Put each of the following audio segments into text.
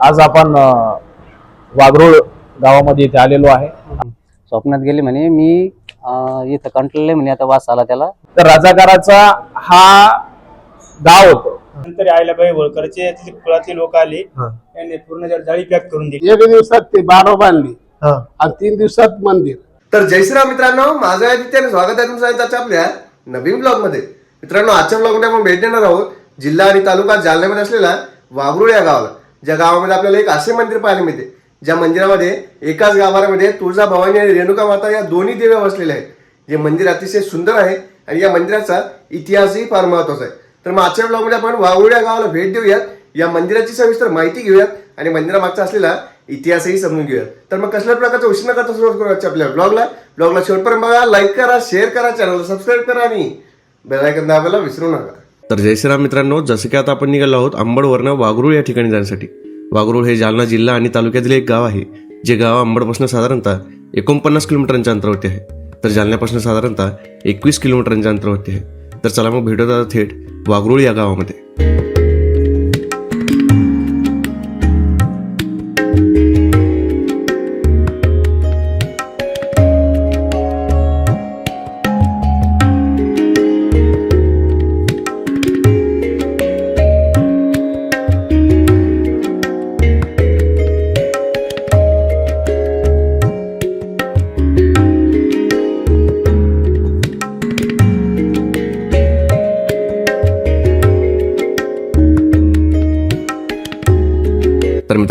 आज आपण अ, वाघरोळ गावामध्ये इथे आलेलो आहे. स्वप्नात गेली म्हणे मी अं, इथं कंटलले म्हणे आता वास आला त्याला. तर राजाकाराचा हा गाव होतं. नंतर आयलाबाई होळकरचे तिथे कुळातले लोक आले. त्यांनी पूर्ण जाळी पॅक करून दिली. एक दिवसात ते बारा बांधली. आणि तीन दिवसात मंदिर. तर जय श्रीराम मित्रांनो माझं आहे स्वागत आहे तुमचं आजच्या आपल्या नवीन ब्लॉगमध्ये मित्रांनो आजच्या ब्लॉगमध्ये आपण भेट देणार आहोत जिल्हा आणि तालुका जालन्यामध्ये असलेला वाघरुळ या गावाला. ज्या गावामध्ये आपल्याला एक असे मंदिर पाहायला मिळते ज्या मंदिरामध्ये एकाच गाभाऱ्यामध्ये तुळजा भवानी आणि रेणुका माता या दोन्ही देव्या बसलेल्या आहेत. जे मंदिर अतिशय सुंदर आहे आणि या मंदिराचा इतिहासही फार महत्त्वाचा आहे. तर मग आजच्या ब्लॉगमध्ये आपण वाघरुळ गावाला भेट देऊयात. या मंदिराची सविस्तर माहिती घेऊयात आणि मंदिरामागचा असलेला इतिहासही समजून घेऊयात. तर मग कसल्या प्रकारचा उष्ण करता सुरुवात करू आपल्या ब्लॉगला? ब्लॉगला शेवटपर्यंत बघा लाईक करा शेअर करा चॅनलला सबस्क्राईब करा आणि बेलायकन दाबायला विसरू नका. तर जय श्रीराम मित्रांनो जसं की आता आपण निघालो आहोत अंबडवरनं वागरूळ या ठिकाणी जाण्यासाठी. वाघरूळ हे जालना जिल्हा आणि तालुक्यातील एक गाव आहे जे गाव अंबडपासून साधारणतः एकोणपन्नास किलोमीटरांच्या अंतरावरती आहे. तर जालन्यापासून साधारणतः एकवीस किलोमीटरांच्या अंतरावरती आहे. तर चला मग भेटत आता थेट वाघरूळ या गावामध्ये.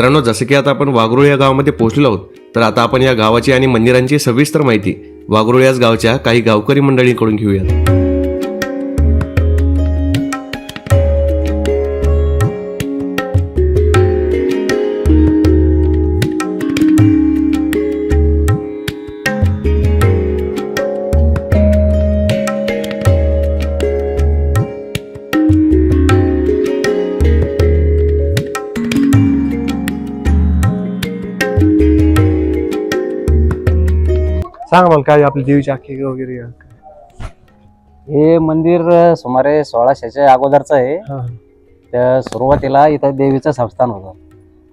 मित्रांनो जसं की आता आपण वाघरूळ या गावामध्ये पोहोचलो आहोत तर आता आपण या गावाची आणि मंदिरांची सविस्तर माहिती वाघरूळ याच गावच्या काही गावकरी मंडळींकडून घेऊयात. सांग मला काय आपली देवीची आखी वगैरे हे मंदिर सुमारे सोळाशेच्या अगोदरचं आहे हा. त्या सुरुवातीला इथं देवीचं संस्थान होतं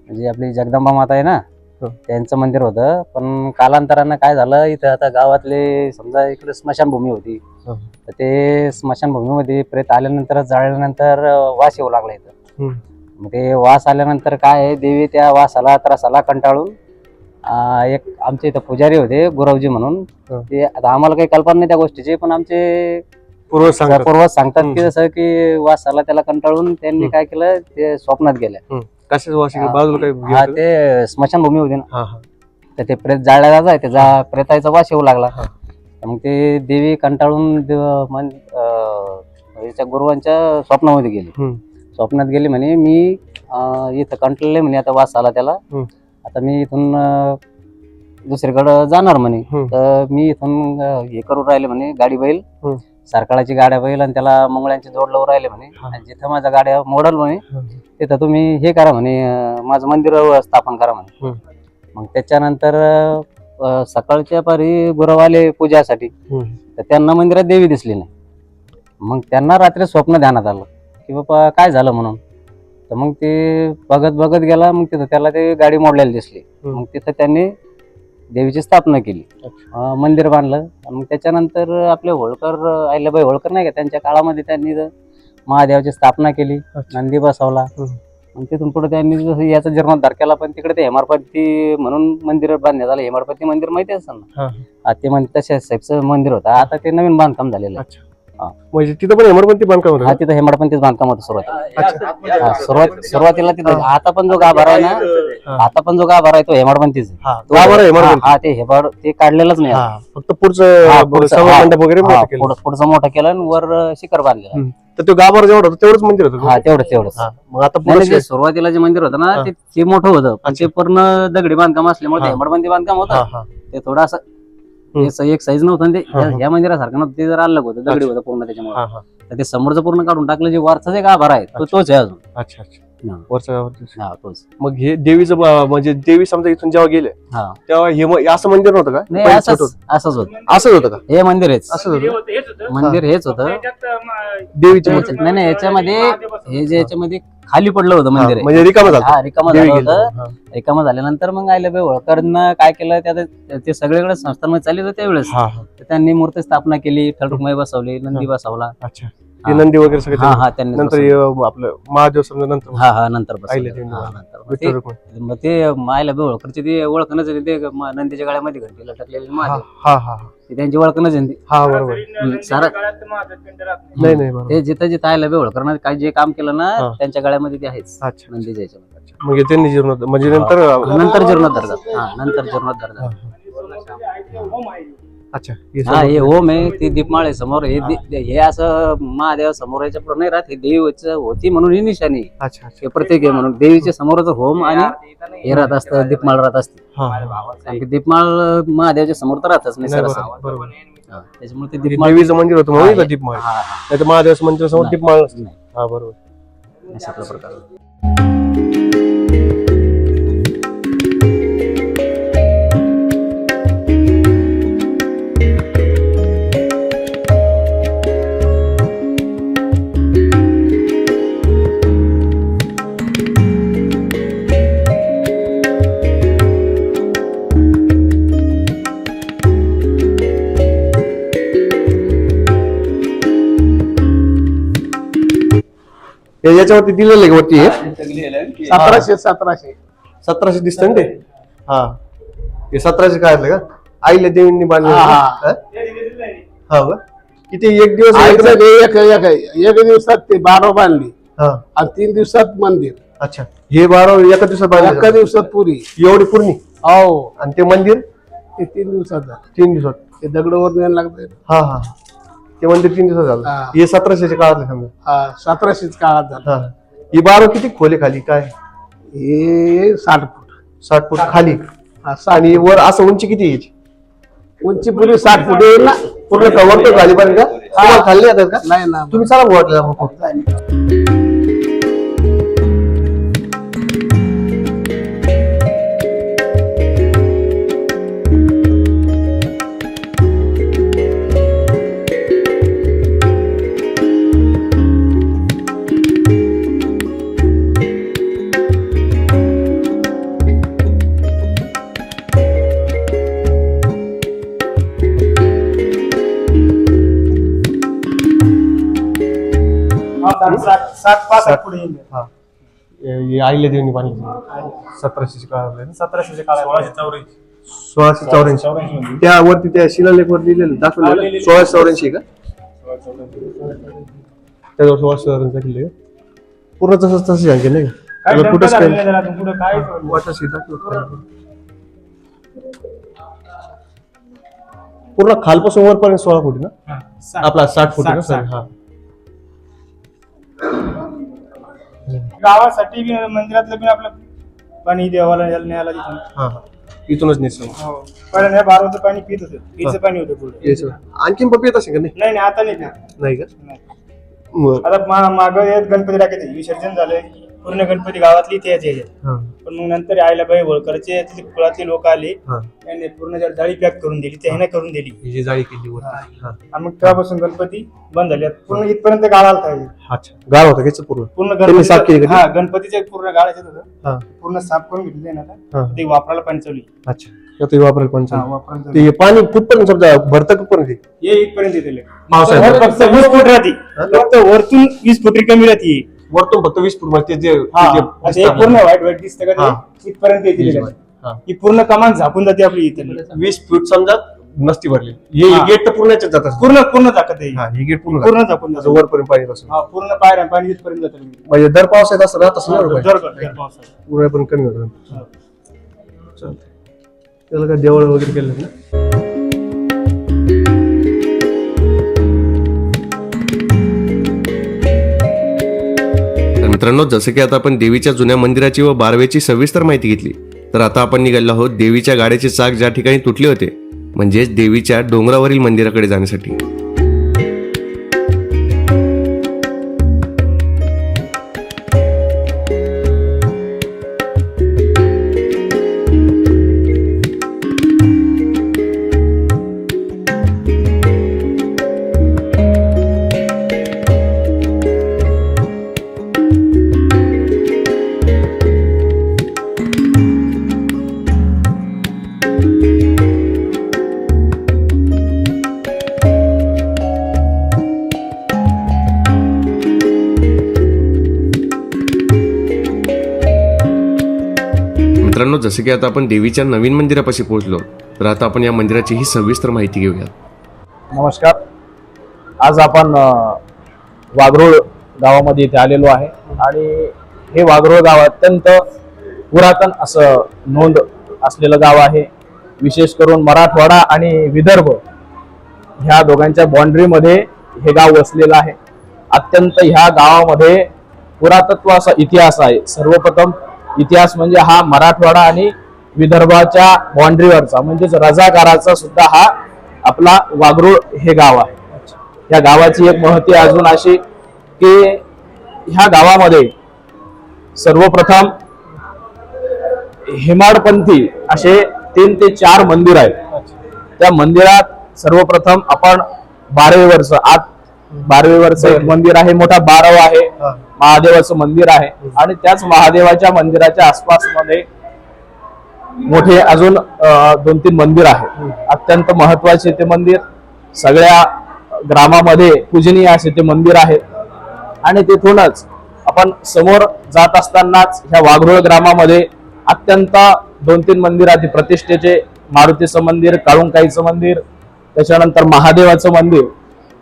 म्हणजे आपली जगदंबा माता आहे ना हो. त्यांचं मंदिर होतं पण कालांतरानं काय झालं इथं आता गावातले समजा इकडे स्मशानभूमी होती हो. तर ते स्मशानभूमीमध्ये प्रेत आल्यानंतर जाळल्यानंतर अं, वास येऊ लागला इथं हम्म. मग ते वास आल्यानंतर काय आहे देवी त्या वासाला त्रासाला कंटाळून एक आमचे इथं पुजारी होते गुरवजी म्हणून हो. ते आता आम्हाला काही कल्पना नाही त्या गोष्टीची पण आमचे पूर्व पूर्वज सांगतात की. जसं की वास आला त्याला कंटाळून त्यांनी. काय केलं ते स्वप्नात कशाच वाशी हा. बाजूला काही हा घेऊन- ते स्मशानभूमी होती ना हा हा तर ते प्रेत जाळल्या जायचं त्याचा प्रेताचा वास येऊ लागला हा. मग ते देवी कंटाळून देव- मन अं, याच्या गुरुवांच्या स्वप्नामध्ये गेली हम्म. स्वप्नात गेली म्हणे मी अं, इथं कंटाळले म्हणे आता वास आला त्याला हम्म. आता मी इथून दुसरीकडं जाणार म्हणे हम्म. तर मी इथून अं, हे करून राहिले म्हणे गाडी बैल हम्म. सरकाळाची गाड्या बैल आणि त्याला मंगळ्यांची जोड लावून राहिले म्हणे हा. आणि जिथं माझ्या गाड्या मोडल म्हणे. तिथं तुम्ही हे करा म्हणे अं, माझं मंदिर स्थापन करा म्हणे हम्म. मग त्याच्यानंतर अं, सकाळच्या पारी गुरव आले पूजासाठी. तर त्यांना मंदिरात देवी दिसली नाही मग त्यांना रात्री स्वप्न ध्यानात आलं की बाबा काय झालं म्हणून तर मग ते बघत बघत गेला मग तिथं त्याला ते गाडी मोडलेली दिसली. मग तिथं त्यांनी देवीची स्थापना केली. अं, मंदिर बांधलं. आणि मग त्याच्यानंतर आपले होळकर अहिल्याबाई होळकर नाही का त्यांच्या काळामध्ये त्यांनी महादेवाची स्थापना केली. अच्छा. नंदी बसवला. हम्म. मग तिथून पुढे त्यांनी जसं याचा जीर्णोद्धार केला पण तिकडे ते हेमाडपती म्हणून मंदिर बांधण्यात आलं. हेमाडपती मंदिर माहिती असेल ना? हा. हा, ते मंदिर तसे साहेबचं मंदिर होतं. आता ते नवीन बांधकाम झालेलं आहे. म्हणजे तिथं पण हेमरपंथी बांधकाम हा होतं तिथं हेमाडपंतीच बांधकाम होतं हा, सुरुवात सुरुवातीला तिथं आता पण जो गाभारा आहे ना हा. आता पण जो गाभारा आहे तो हेमाडपंतीच आहे. हा तो- हा, हा, ते हेमाड ते काढलेलंच नाही हा फक्त हा, पुढचं पुढचं- सभा हा. मंडप वगैरे हा, मोठं केलं पुढं- पुढचं मोठं केलं आणि वर अं, शिखर बांधलेलं. हम्म. तर तो गाभार जेवढं होतं तेवढंच मंदिर होतं हा तेवढंच तेवढंच हा. मग आता नाही, नाही, पुढे जे सुरुवातीला जे मंदिर होतं ना हा. ते ते मोठं होतं पण ते पूर्ण दगडी बांधकाम असल्यामुळे ते हा. हेमाडपंथी बांधकाम हा होतं हा ते थोडं असं हे एक साईज नव्हतं आणि ते. या- मंदिरासारखं नव्हतं. ते जरा अलग होतं दगडी. होतं पूर्ण त्याच्यामुळे. हा हा. तर ते समोरचं पूर्ण काढून टाकलं जे वरचा जे गाभारा आहे तो तोच आहे अजून. अच्छा अच्छा. हा. हा तोच. मग हे देवीचं ब- म्हणजे देवी समजा इथून जेव्हा गेले हा. तेव्हा हे म- असं मंदिर नव्हतं का? नाही पहिले असंच छोटं होतं. असंच होत. असंच होतं का? हे मंदिर हेच. असंच होतं. मंदिर हेच होतं. त्याच्यात, म, देवीचे याच्या- नाही नाही याच्यामध्ये हे जे याच्यामध्ये खाली पडलं होतं मंदिर. म्हणजे रिकामं झालं. हा रिकामं देवी झालं गेली. होतं. हा. रिकामं झाल्यानंतर मग आयला होळकरनं काय केलं त्यात ते सगळीकडे संस्थांमध्ये चालले होते त्यावेळेस. हा हा. तर त्यांनी मूर्ती स्थापना केली ठळरुकमाई बसवली नंदी बसवला. अच्छा. हे. नंदी वगैरे सगळे हा हा त्यांनी नंतर हे आपलं महादेव समजा नंतर हा हा नंतर. आईला हा. मग विठ्ठल ते- रुक्मिणी. मग ते मायला ओळखरचे ते ओळखणच आहे ते म- नंदीच्या गाड्यामध्ये घंटी लटकलेली हा महादेव. हा हा. ते त्यांची ओळखणच आहे ती. हा बरोबर सारा- नाही. नाही नाही बरोबर ते जिथं जिथं आयला बे ओळखर काय जे काम केलं ना हा. त्यांच्या गाड्यामध्ये ते आहेच अच्छा नंदीच्या याच्यामध्ये मग हे त्यांनी जीर्णोद्धार म्हणजे नंतर नंतर जीर्णोद्धार झाला हा नंतर जीर्णोद्धार झाला आहे. अच्छा हे हा हे ओम आहे ती दीपमाळ आहे. समोर हे दि- हे असं महादेव समोर याच्यापुढे नाही राहत हे देवीच होती म्हणून ही निशाणी आहे. अच्छा अच्छा. हे प्रत्येक आहे म्हणून. देवीच्या समोरच होम आणि हे राहत असतं दीपमाळ राहत असते. हा हा. कारण की दीपमाळ महादेवाच्या समोर तर राहतच नाही नाही सरस बरोबर. बरोबर हा, त्याच्यामुळे ते दीपमाळ देवीचं मंदिर होतं म्हणून हा, इथं दीपमाळ? हा, हा. नाही तर महादेवाचं मंदिर समोर नाही. दीपमाळ. नाही, हा बरोबर. प्रकार हे याच्यावरती दिलेलं आहे वरती हे? सतराशे सतराशे. सतराशे दिसतं ना ते? हा. हे सतराशे काय का? आईला देवींनी बांधले हा, हा. हा हा? किती एक दिवस एक- एक एक एक दिवसात ते बारा बांधली. हा. आणि तीन दिवसात मंदिर. अच्छा. हे बारा एका दिवसात एका बांधले दिवसात पुरी. एवढी पूर्णी? हो. आणि ते मंदिर? ते तीन दिवसात तीन दिवसात. ते दगडवर न्यायला लागतं हा हा. ते मंदिर तीन दिवसात झालं. हा. हे सतराशेच्या काळातले समजा हा, सतराशेच काळात झालं. हा. ही बारा किती खोले खाली? काय? हे साठ फूट. साठ फूट खाली. हा, साठ आणि वर असं उंची किती आहे याची? उंची पुरी साठ फूट येईल ना. पूर्ण कवर तर खाली पण का तुम्हाला खाल्ली जातात का? नाही ना तुम्ही चला वाटलं सात- पाच पुढे येईल. हा. हे आईला देवींनी बांधली ना? सतराशेच्या काळात सोळाशे चौऱ्याऐंशी. सोळाशे चौऱ्याऐंशी. त्यावरती त्या शिलालेखवर लिहिलेलं दाखवलेलं. सोळाशे चौऱ्याऐंशी का. त्याच्यावर सोळाशे चौऱ्याऐंशी किल्ले का पूर्ण तसंच तसं सांगेल नाही का? कुठंच पुढं काय पूर्ण खालपासून वरपर्यंत सोळा फुटी ना? हा. आपला साठ फुटी ना सॉरी हा. गावासाठी बी मंदिरातलं बी आपलं पाणी देवाला याला न्यायला तिथून. हा हा. इथूनच निसर्ग हो. पहिल्यांदा बाराचं पाणी पित होतं. पिचं पाणी होतं पुढे यायचं. आणखीन पप्पी येत असेल का नाही? नाही नाही आता नाही पित नाही का? नाही. बरं. आता मा- मागं एक गणपती टाकायचे. विसर्जन झालंय. पूर्ण गणपती गावातली ते याचे हा. पण मग नंतर आयला बाई होळकरचे तिथे कुळातले लोक आले. हा. त्यांनी पूर्ण जर जाळी पॅक करून दिली ते ह्याने करून दिली. ही जी जाळी केली हा. आणि मग तेव्हापासून गणपती बंद झाले. पूर्ण इथपर्यंत गाळा आलता हे. अच्छा. गाव होतं घ्यायचं पूर्ण? पूर्ण त्यांनी साफ केली गणपती का हा गणपतीचे पूर्ण गाळायचं होतं. हा. पूर्ण साफ करून घेतले ना आता. हा. ते वापरायला आहे. अच्छा. पण हा, चालेल. वापरायला चालू ते पाणी कुठपर्यंत समजा भरतं कुठपर्यंत? आहे. हे इथपर्यंत येते फक्त वीस फूट राहते. फक्त वरतून वीस फूट कमी राहते. वरतून फक्त वीस फूटमध्ये ते जे हा जे हे पूर्ण व्हाईट व्हाईट दिसतं का हा. ते इथपर्यंत येते हा. ही पूर्ण कमान झाकून जाते आपली इथे. वीस फूट समजा नसती भरली. हे हा. गेट तर पूर्ण याच्यात जात असतं. पूर्ण पूर्ण झाकत आहे. हा हे गेट पूर्ण पूर्ण जातं. झाकून असं जातं वरपर्यंत येत असं हा पूर्ण पायऱ्या पाणी इथपर्यंत जातं. म्हणजे दर पावसाळ्यात असं राहत असं दर- दर पावसाळ्यात. पूर्ण पण कमी होतं. चालतंय. त्याला काय देवळ वगैरे केलं ना? मित्रांनो जसं की आता आपण देवीच्या जुन्या मंदिराची व बारवेची सविस्तर माहिती घेतली तर आता आपण निघालो आहोत देवीच्या गाड्याचे चाक ज्या ठिकाणी तुटले होते म्हणजेच देवीच्या डोंगरावरील मंदिराकडे जाण्यासाठी. जसं की आता आपण देवीच्या नवीन मंदिरापाशी पोहोचलो तर आता आपण या मंदिराची ही सविस्तर माहिती घेऊयात. नमस्कार. आज आपण वाघरोळ गावामध्ये इथे आलेलो आहे. आणि हे वाघरोळ गाव अत्यंत पुरातन असं नोंद असलेलं गाव आहे. विशेष करून मराठवाडा आणि विदर्भ ह्या दोघांच्या बाँड्रीमध्ये हे गाव वसलेलं आहे. अत्यंत ह्या गावामध्ये पुरातत्व असा इतिहास आहे. सर्वप्रथम इतिहास म्हणजे हा मराठवाडा आणि विदर्भाच्या बाँड्रीवरचा म्हणजेच रजाकाराचा सुद्धा हा आपला वागरूळ हे गाव आहे. या गावाची एक महती अजून अशी की ह्या गावामध्ये सर्वप्रथम हेमाडपंथी असे तीन ते चार मंदिर आहेत. त्या मंदिरात सर्वप्रथम आपण बारावी वर्ष आत बारवे वर्ष एक मंदिर आहे मोठा बारव आहे महादेवाचं मंदिर आहे. आणि त्याच महादेवाच्या मंदिराच्या आसपासमध्ये मोठे अजून दोन तीन मंदिर आहे अत्यंत महत्त्वाचे ते मंदिर. सगळ्या ग्रामामध्ये पूजनीय असे ते मंदिर आहे आणि तिथूनच आपण समोर जात असतानाच ह्या वाघरोळ ग्रामामध्ये अत्यंत दोन तीन मंदिर आहेत प्रतिष्ठेचे मारुतीचं मंदिर काळुंकाईचं मंदिर त्याच्यानंतर महादेवाचं मंदिर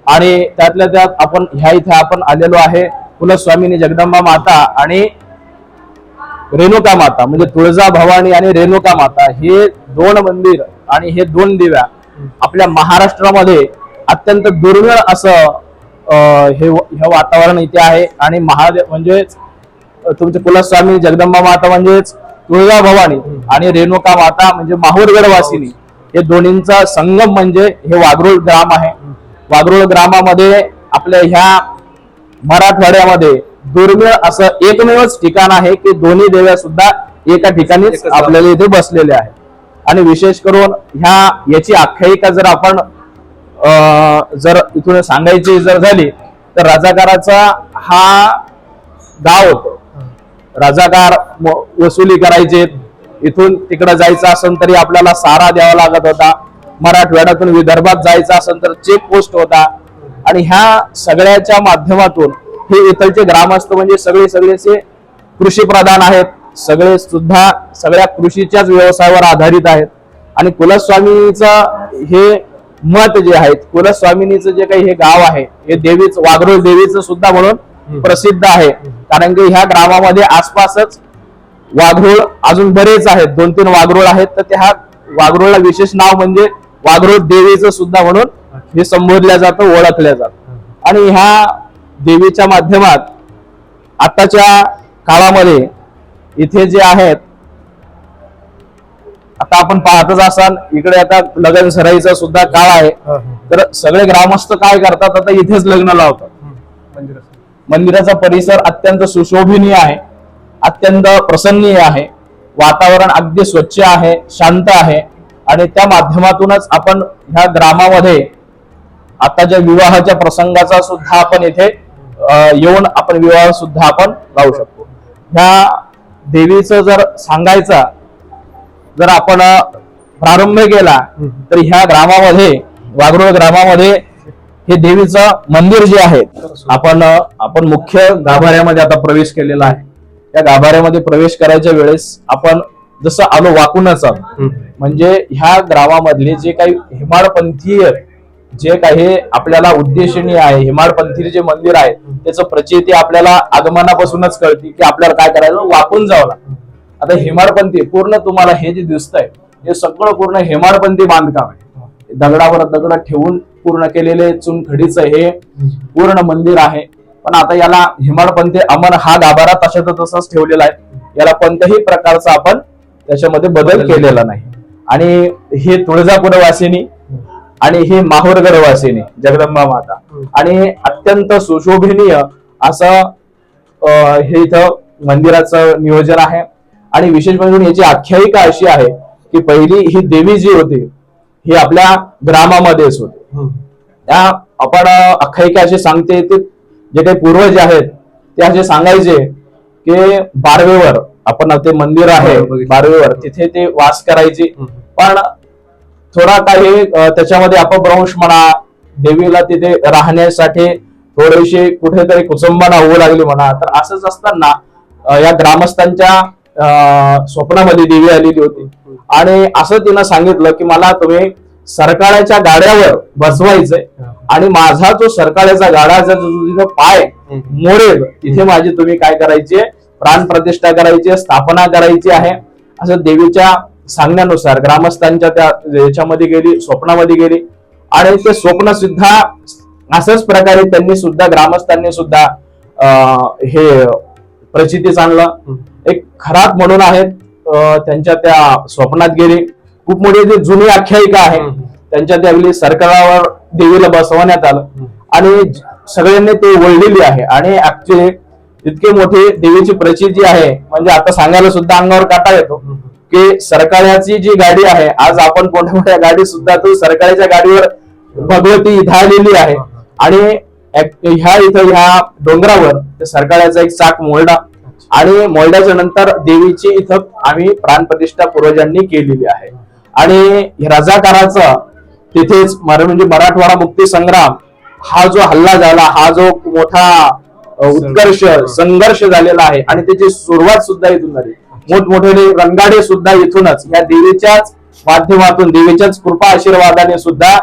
आणि त्यातल्या त्यात आपण ह्या इथे आपण आलेलो आहे कुलस्वामिनी जगदंबा माता आणि रेणुका माता म्हणजे तुळजा भवानी आणि रेणुका माता. हे दोन मंदिर आणि हे दोन दिव्या आपल्या महाराष्ट्रामध्ये अत्यंत दुर्मिळ असं हे हे वातावरण इथे आहे. आणि महादेव म्हणजेच तुमचे कुलस्वामी जगदंबा माता म्हणजेच तुळजा भवानी आणि रेणुका माता म्हणजे माहूरगड वासिनी हे दोन्हींचा संगम म्हणजे हे वागरूळ ग्राम आहे. वाघरोळ ग्रामामध्ये आपल्या ह्या मराठवाड्यामध्ये दुर्मिळ असं एकमेवच ठिकाण आहे की दोन्ही देव्या सुद्धा एका ठिकाणीच आपल्याला इथे बसलेल्या आहेत. आणि विशेष करून ह्या याची आख्यायिका जर आपण जर इथून सांगायची जर झाली तर राजाकाराचा हा गाव होतो. राजाकार वसुली करायचे. इथून तिकडे जायचं असेल तरी आपल्याला सारा द्यावा लागत होता. मराठवाड्यातून विदर्भात जायचं असेल तर चेक पोस्ट होता. आणि ह्या सगळ्याच्या माध्यमातून हे इथलचे ग्रामस्थ म्हणजे सगळे सगळेचे कृषी प्रधान आहेत. सगळे सुद्धा सगळ्या कृषीच्याच व्यवसायावर आधारित आहेत. आणि कुलस्वामीचं हे मत जे आहे कुलस्वामिनीचं जे काही हे गाव आहे हे देवीच वाघरोळ देवीचं सुद्धा म्हणून प्रसिद्ध आहे. कारण की ह्या ग्रामामध्ये आसपासच वाघरोळ अजून बरेच आहेत. दोन तीन वाघरोळ आहेत. तर त्या वाघरोळला विशेष नाव म्हणजे वाघरोळ देवीचं सुद्धा म्हणून हे संबोधल्या जातं ओळखल्या जातं. आणि ह्या देवीच्या माध्यमात आताच्या काळामध्ये इथे जे आहेत आता आपण पाहतच असाल इकडे आता लग्न सराईचा सुद्धा काळ आहे. तर सगळे ग्रामस्थ काय करतात आता इथेच लग्न लावतात. मंदिराचा परिसर अत्यंत सुशोभनीय आहे अत्यंत प्रसन्नीय आहे. वातावरण अगदी स्वच्छ आहे शांत आहे. आणि त्या माध्यमातूनच आपण ह्या ग्रामामध्ये आता ज्या विवाहाच्या प्रसंगाचा सुद्धा आपण इथे येऊन आपण विवाह सुद्धा आपण लावू शकतो. ह्या देवीचं जर सांगायचा जर आपण प्रारंभ केला तर ह्या ग्रामामध्ये वाघरोळ ग्रामामध्ये हे देवीचं मंदिर जे आहे आपण आपण मुख्य गाभाऱ्यामध्ये आता प्रवेश केलेला आहे. त्या गाभाऱ्यामध्ये प्रवेश करायच्या वेळेस आपण जसं आलो वाकूनच म्हणजे ह्या ग्रामामधले जे काही हेमाडपंथीय जे काही आपल्याला उद्देशनीय आहे हेमाडपंथी जे मंदिर आहे त्याचं प्रचिती आपल्याला आगमनापासूनच कळते की आपल्याला काय करायचं वाकून जावं लागतं. आता हेमाडपंथी पूर्ण तुम्हाला हे जे दिसतंय हे सगळं पूर्ण हेमाडपंथी बांधकाम आहे. दगडावर दगड ठेवून पूर्ण केलेले चुनखडीचं हे पूर्ण मंदिर आहे. पण आता याला हेमाडपंथी अमर हा गाभारा तशाच तसाच ठेवलेला आहे. याला कोणत्याही प्रकारचा आपण त्याच्यामध्ये बदल केलेला नाही. आणि हे तुळजापूर वासिनी आणि हे माहूरगड वासिनी जगदंबा माता. आणि अत्यंत सुशोभनीय असं हे इथं मंदिराचं नियोजन आहे. आणि विशेष म्हणजे याची आख्यायिका अशी आहे की पहिली ही देवी जी होती ही आपल्या ग्रामामध्येच होती. त्या आपण आख्यायिका अशी सांगते ते जे काही पूर्वज आहेत ते असे सांगायचे की बारवेवर आपण ते मंदिर आहे बारवेवर. तिथे ते वास करायचे. पण थोडा काही त्याच्यामध्ये अपभ्रंश म्हणा देवीला तिथे राहण्यासाठी थोडीशी कुठेतरी कुसंबना होऊ लागली म्हणा. तर असंच असताना या ग्रामस्थांच्या स्वप्नामध्ये देवी आलेली होती. आणि असं तिनं सांगितलं की मला तुम्ही सरकाळ्याच्या गाड्यावर बसवायचंय आणि माझा जो सरकाळ्याचा गाड्याचा जो तिथं पाय मोडेल तिथे माझी तुम्ही काय करायची प्राण प्रतिष्ठा करायची स्थापना करायची आहे. असं देवीच्या सांगण्यानुसार ग्रामस्थांच्या त्या याच्यामध्ये गेली स्वप्नामध्ये गेली. आणि ते स्वप्न सुद्धा असंच प्रकारे त्यांनी सुद्धा ग्रामस्थांनी सुद्धा हे प्रचितीच आणलं. एक खराब म्हणून आहेत त्यांच्या त्या स्वप्नात गेली. खूप मोठी जी जुनी आख्यायिका आहे त्यांच्या त्यावेळी सरकारावर देवीला बसवण्यात आलं. आणि सगळ्यांनी ते वळलेली आहे. आणि ऍक्च्युली इतके मोठी देवीची प्रचिती आहे म्हणजे आता सांगायला सुद्धा अंगावर काटा येतो की सरकाराची जी गाडी आहे आज आपण मोठ्या मोठ्या गाडी सुद्धा तो सरकारच्या गाडीवर भगवती इथं आलेली आहे आणि ह्या इथं ह्या डोंगरावर सरकाराचा एक चाक मोलडा आणि मोलड्याच्या नंतर देवीची इथं आम्ही प्राणप्रतिष्ठा पूर्वजांनी केलेली आहे. आणि रजाकाराचा तिथेच म्हणजे मराठवाडा मुक्ती संग्राम हा जो हल्ला झाला हा जो मोठा उत्कर्ष संघर्ष झालेला आहे. आणि त्याची सुरुवात सुद्धा इथून झाली. मोठमोठे रणगाडे सुद्धा इथूनच या देवीच्याच माध्यमातून देवीच्याच कृपा आशीर्वादाने सुद्धा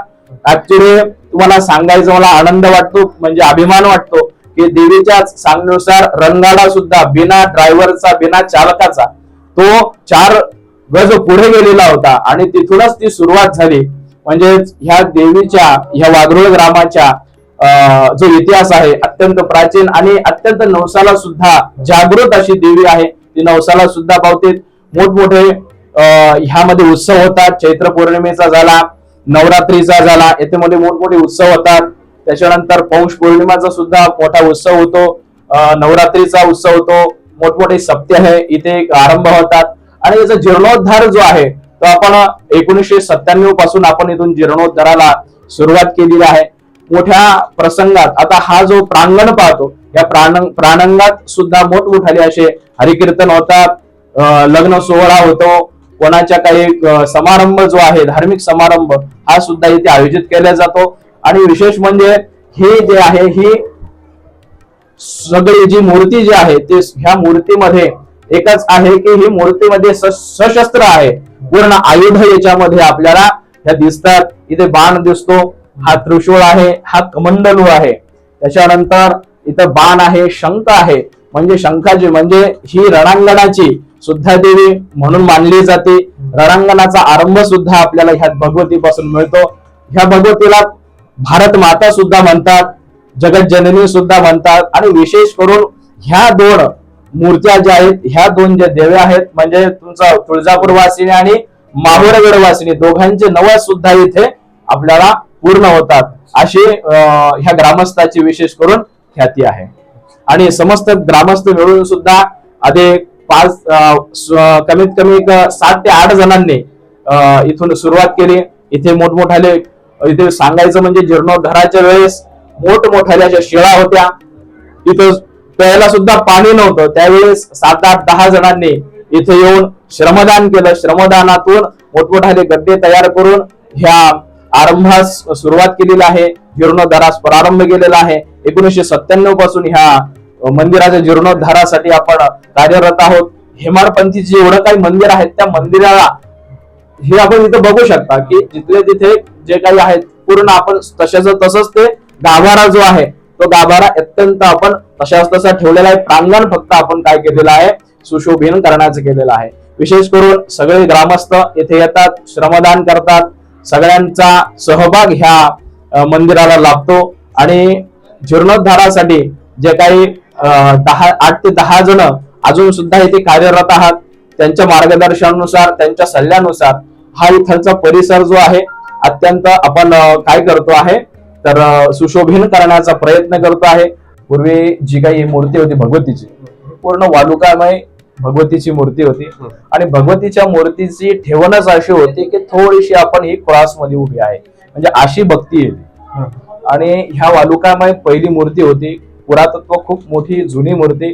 ऍक्च्युली तुम्हाला सांगायचं मला आनंद वाटतो म्हणजे अभिमान वाटतो की देवीच्याच सांगण्यानुसार रणगाडा सुद्धा बिना ड्रायव्हरचा बिना चालकाचा तो चार गज पुढे गेलेला होता. आणि तिथूनच ती सुरुवात झाली. म्हणजे ह्या देवीच्या ह्या वाघरोळ ग्रामाच्या जो इतिहास आहे अत्यंत प्राचीन आणि अत्यंत नवसाला सुद्धा जागृत अशी देवी आहे. ती नवसाला सुद्धा पावते. मोठमोठे ह्यामध्ये उत्सव होतात. चैत्र पौर्णिमेचा झाला नवरात्रीचा झाला याच्यामध्ये मोठमोठे उत्सव होतात. त्याच्यानंतर पौष पौर्णिमाचा सुद्धा मोठा उत्सव होतो. नवरात्रीचा उत्सव होतो. मोठमोठे सप्ते आहे. इथे आरंभ होतात. आणि याचा जीर्णोद्धार जो आहे तो आपण एकोणीसशे सत्त्याण्णवपासून आपण इथून जीर्णोद्धाराला सुरुवात केलेली आहे. मोठ्या प्रसंगात आता हा जो प्रांगण पाहतो या प्राण प्राणंगात सुद्धा मोठमोठाले असे हरिकीर्तन होतात. लग्न सोहळा होतो. कोणाच्या काही समारंभ जो आहे धार्मिक समारंभ हा सुद्धा इथे आयोजित केला जातो. आणि विशेष म्हणजे हे जे आहे ही सगळी जी मूर्ती जी आहे ते ह्या मूर्तीमध्ये एकच आहे की ही मूर्तीमध्ये स- सशस्त्र आहे. पूर्ण आयुध याच्यामध्ये आपल्याला ह्या दिसतात. इथे बाण दिसतो. हा त्रिशूळ आहे हा कमंडलू आहे. त्याच्यानंतर इथं बाण आहे शंख आहे. म्हणजे शंखाची म्हणजे ही रणांगणाची सुद्धा देवी म्हणून मानली जाते. रणांगणाचा आरंभ सुद्धा आपल्याला ह्या भगवतीपासून मिळतो. ह्या भगवतीला भारत माता सुद्धा म्हणतात जगत जननी सुद्धा म्हणतात. आणि विशेष करून ह्या दोन मूर्त्या ज्या आहेत ह्या दोन ज्या देव्या आहेत म्हणजे तुमचा तुळजापूर वासिनी आणि माहुरगड वासिनी दोघांचे नवस सुद्धा इथे आपल्याला पूर्ण होतात अशी अं, ह्या ग्रामस्थाची विशेष करून ख्याती आहे. आणि समस्त ग्रामस्थ मिळून सुद्धा आधी पाच कमीत कमी सात ते आठ जणांनी इथून सुरुवात केली. इथे मोठमोठाले इथे सांगायचं म्हणजे जीर्णोद्धाराच्या वेळेस मोठमोठ्या ज्या शिळा होत्या इथं प्यायला सुद्धा पाणी नव्हतं. त्यावेळेस सात आठ दहा जणांनी इथे येऊन श्रमदान केलं. श्रमदानातून मोठमोठाले गड्डे तयार करून ह्या आरंभास सुरुवात केलेली आहे. जीर्णोद्धारास प्रारंभ केलेला आहे. एकोणीसशे सत्त्याण्णवपासून ह्या मंदिराच्या जीर्णोद्धारासाठी आपण कार्यरत आहोत. हेमाडपंथीचे जेवढं काही मंदिर आहेत त्या मंदिराला हे आपण इथं बघू शकता की जिथले तिथे जे काही आहेत पूर्ण आपण तशाच तसंच ते गाभारा जो आहे तो गाभारा अत्यंत आपण तशाच तसा ठेवलेला आहे. प्रांगण फक्त आपण काय केलेलं आहे सुशोभीन करण्याचं केलेलं आहे. विशेष करून सगळे ग्रामस्थ येथे येतात श्रमदान करतात. सगळ्यांचा सहभाग ह्या मंदिराला लाभतो. आणि जीर्णोद्धारासाठी जे काही दहा आठ ते दहा जण अजून सुद्धा इथे कार्यरत आहात त्यांच्या मार्गदर्शनानुसार त्यांच्या सल्ल्यानुसार हा इथलचा परिसर जो आहे अत्यंत आपण काय करतो आहे तर सुशोभीन करण्याचा प्रयत्न करतो आहे. पूर्वी जी काही मूर्ती होती भगवतीची पूर्ण वालुकामय भगवतीची मूर्ती होती. आणि भगवतीच्या मूर्तीची ठेवणच अशी होती की थोडीशी आपण ही क्रॉसमध्ये उभी आहे. म्हणजे अशी भक्ती येते. आणि ह्या वालुकामय पहिली मूर्ती होती. पुरातत्व खूप मोठी जुनी मूर्ती.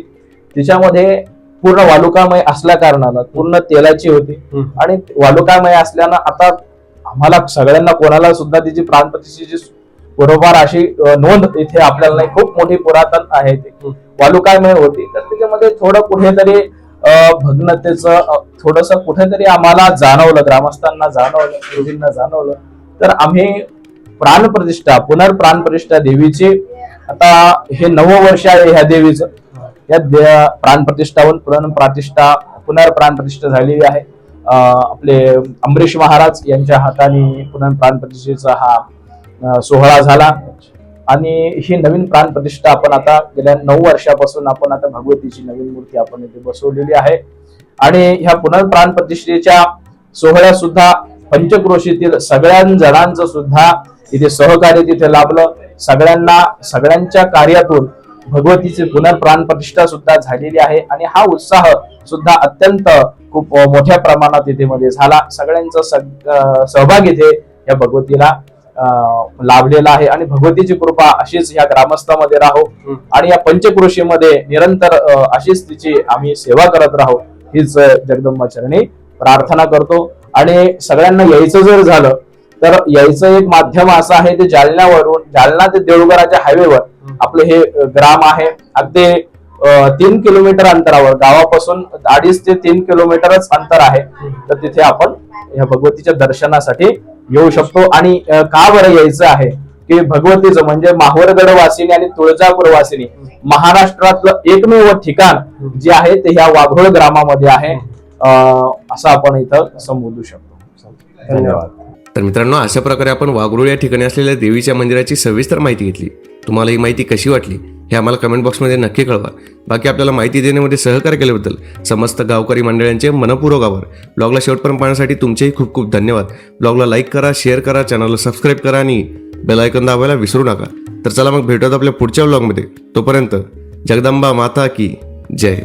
तिच्यामध्ये पूर्ण वालुकामय असल्या कारणानं पूर्ण तेलाची होती. आणि वालुकामय असल्यानं आता आम्हाला सगळ्यांना कोणाला सुद्धा तिची प्राणप्रतिष्ठेची बरोबर अशी नोंद इथे आपल्याला नाही. खूप मोठी पुरातन आहे ती. वालुकामय होती. तर त्याच्यामध्ये थोडं कुठेतरी भग्नतेचं थोडस कुठेतरी आम्हाला जाणवलं ग्रामस्थांना जाणवलं गुरुजींना जाणवलं. तर आम्ही प्राणप्रतिष्ठा पुनर्प्राणप्रतिष्ठा देवीची आता हे नव वर्ष आहे ह्या देवीचं. या दे- प्राणप्रतिष्ठावून पुनर्प्रातिष्ठा पुनर्प्राणप्रतिष्ठा झालेली आहे. आपले अमरीश महाराज यांच्या हाताने पुनर्प्राणप्रतिष्ठेचा हा सोहळा झाला. आणि ही नवीन प्राण प्रतिष्ठा आपण आता गेल्या नऊ वर्षापासून आपण आता भगवतीची नवीन मूर्ती आपण इथे बसवलेली आहे. आणि ह्या पुनर्प्राण प्रतिष्ठेच्या सोहळ्या सुद्धा पंचक्रोशीतील सगळ्या जणांचं सुद्धा इथे सहकार्य तिथे लाभलं. सगळ्यांना सगळ्यांच्या कार्यातून भगवतीची पुनर्प्राण प्रतिष्ठा सुद्धा झालेली आहे. आणि हा उत्साह सुद्धा अत्यंत खूप मोठ्या प्रमाणात इथे मध्ये झाला. सगळ्यांचा सग- सहभाग इथे या भगवतीला लाभलेला आहे. आणि भगवतीची कृपा अशीच या ग्रामस्थामध्ये राहो. आणि या पंचक्रोशीमध्ये निरंतर अशीच तिची आम्ही सेवा करत राहू. हीच अं, जगदंबा चरणी प्रार्थना करतो. आणि सगळ्यांना यायचं जर झालं तर यायचं एक माध्यम असं आहे ते जालन्यावरून जालना ते देऊळगडाच्या हायवेवर आपलं हे ग्राम आहे. अगदी तीन किलोमीटर अंतरावर गावापासून अडीच ते तीन किलोमीटरच अंतर आहे. तर तिथे आपण ह्या भगवतीच्या दर्शनासाठी येऊ शकतो. आणि का बरं यायचं आहे? की भगवतीचं म्हणजे माहूरगड वासिनी आणि तुळजापूर वासिनी महाराष्ट्रातलं एकमेव ठिकाण जे आहे ते ह्या वाघोळ ग्रामामध्ये आहे. असं आपण इथं संबोधू शकतो. धन्यवाद. तर मित्रांनो अशा प्रकारे आपण वाघरोळ या ठिकाणी असलेल्या देवीच्या मंदिराची सविस्तर माहिती घेतली. तुम्हाला ही माहिती कशी वाटली? हे आम्हाला कमेंट बॉक्समध्ये नक्की कळवा. बाकी आपल्याला माहिती देण्यामध्ये सहकार्य केल्याबद्दल समस्त गावकरी मंडळांचे मनपूर्वक आभार. ब्लॉगला शेवटपर्यंत पाहण्यासाठी तुमचेही खूप खूप धन्यवाद. ब्लॉगला लाईक करा शेअर करा चॅनलला सबस्क्राईब करा आणि बेलायकन दाबायला विसरू नका. तर चला मग भेटूयात आपल्या पुढच्या ब्लॉगमध्ये तोपर्यंत जगदंबा माता की जय.